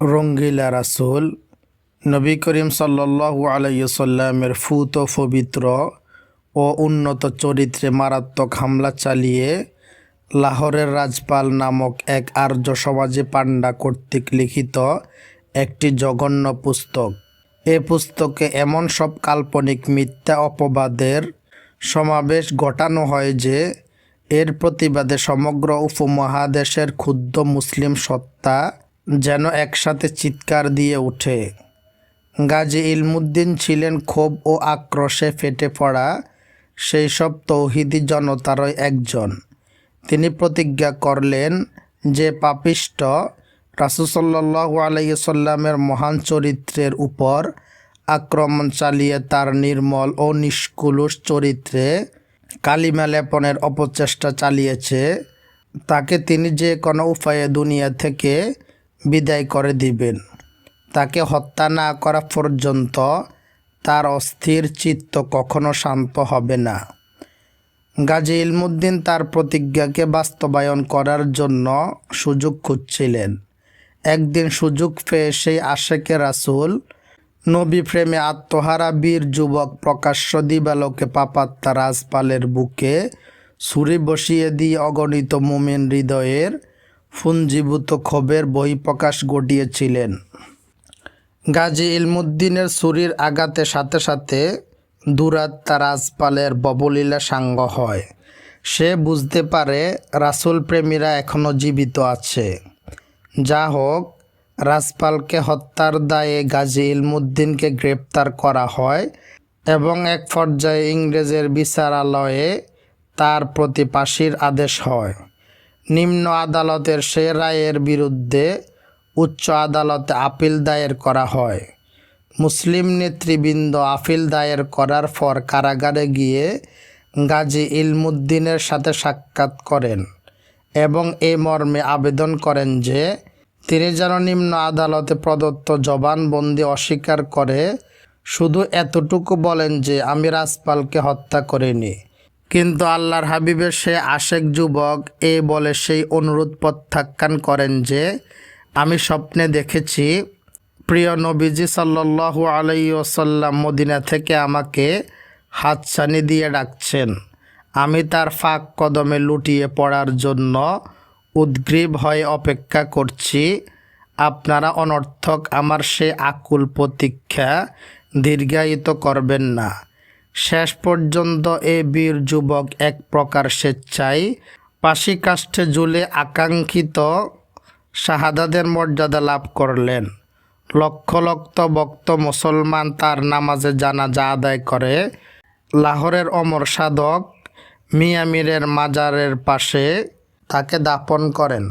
রঙ্গিলা রাসুল, নবী করিম সাল্লু আলাইসাল্লামের ফুত পবিত্র ও উন্নত চরিত্রে মারাত্মক হামলা চালিয়ে লাহোরের রাজপাল নামক এক আর্য সমাজে পাণ্ডা কর্তৃক লিখিত একটি জঘন্য পুস্তক। এ পুস্তকে এমন সব কাল্পনিক মিথ্যা অপবাদের সমাবেশ ঘটানো হয় যে, এর প্রতিবাদে সমগ্র উপমহাদেশের ক্ষুদ্র মুসলিম সত্তা যেন একসাথে চিৎকার দিয়ে ওঠে। গাজী ইলমুদ্দিন ছিলেন ক্ষোভ ও আক্রোশে ফেটে পড়া সেই সব তৌহিদি জনতারই একজন। তিনি প্রতিজ্ঞা করলেন যে পাপিষ্ট রাসুসল্লাহ আলাইসাল্লামের মহান চরিত্রের উপর আক্রমণ চালিয়ে তার নির্মল ও নিষ্কুলুষ চরিত্রে কালিমা লেপনের অপচেষ্টা চালিয়েছে। তাকে তিনি যে কোনো উপায়ে দুনিয়া থেকে বিদায় করে দিবেন। তাকে হত্যা না করা পর্যন্ত তার অস্থির চিত্ত কখনো শান্ত হবে না। গাজী ইলমুদ্দিন তার প্রতিজ্ঞাকে বাস্তবায়ন করার জন্য সুযোগ খুঁজছিলেন। একদিন সুযোগ পেয়ে সেই আশেকে রাসুল নবী প্রেমে আত্মহারা বীর যুবক প্রকাশ্য দিবালোকে পাপাত্তা রাজপালের বুকে ছুরি বসিয়ে দিয়ে অগণিত মুমিন হৃদয়ের ফুঞ্জীভূত ক্ষোভের বহিঃপ্রকাশ ঘটিয়েছিলেন। গাজী ইলমুদ্দিনের ছুরির আঘাতে সাথে সাথে দুরাত্মা রাজপালের ববলীলা সাঙ্গ হয়। সে বুঝতে পারে রাসুল প্রেমীরা এখনও জীবিত আছে। যা হোক, রাজপালকে হত্যার দায়ে গাজী ইলমুদ্দিনকে গ্রেপ্তার করা হয় এবং এক পর্যায়ে ইংরেজের বিচারালয়ে তার প্রতি আদেশ হয়। নিম্ন আদালতের সে রায়ের বিরুদ্ধে উচ্চ আদালতে আপিল দায়ের করা হয়। মুসলিম নেতৃবৃন্দ আপিল দায়ের করার পর কারাগারে গিয়ে গাজী ইলমুদ্দিনের সাথে সাক্ষাৎ করেন এবং এ মর্মে আবেদন করেন যে, তিনি যেন নিম্ন আদালতে প্রদত্ত জবানবন্দি অস্বীকার করে। শুধু এতটুকু বলেন যে, আমি রাজপালকে হত্যা করিনি। কিন্তু আল্লাহর হাবিবের সে আশেক যুবক, এ বলে সেই অনুরোধ প্রত্যাখ্যান করেন যে, আমি স্বপ্নে দেখেছি, প্রিয় নবীজি সাল্লু আলাইসাল্লাম মদিনা থেকে আমাকে হাতছানি দিয়ে ডাকছেন। আমি তার ফাঁক কদমে লুটিয়ে পড়ার জন্য উদ্গ্রীব হয়ে অপেক্ষা করছি। আপনারা অনর্থক আমার সে আকুল প্রতীক্ষা দীর্ঘায়িত করবেন না। শেষ পর্যন্ত এ বীর যুবক এক প্রকার স্বেচ্ছায় পাশি কাষ্ঠে জুলে আকাঙ্ক্ষিত শাহাদাদের মর্যাদা লাভ করলেন। লক্ষ লক্ষ ভক্ত মুসলমান তার নামাজে জানাজা আদায় করে। লাহোরের অমর সাধক মিয়ামিরের মাজারের পাশে তাকে দাপন করেন।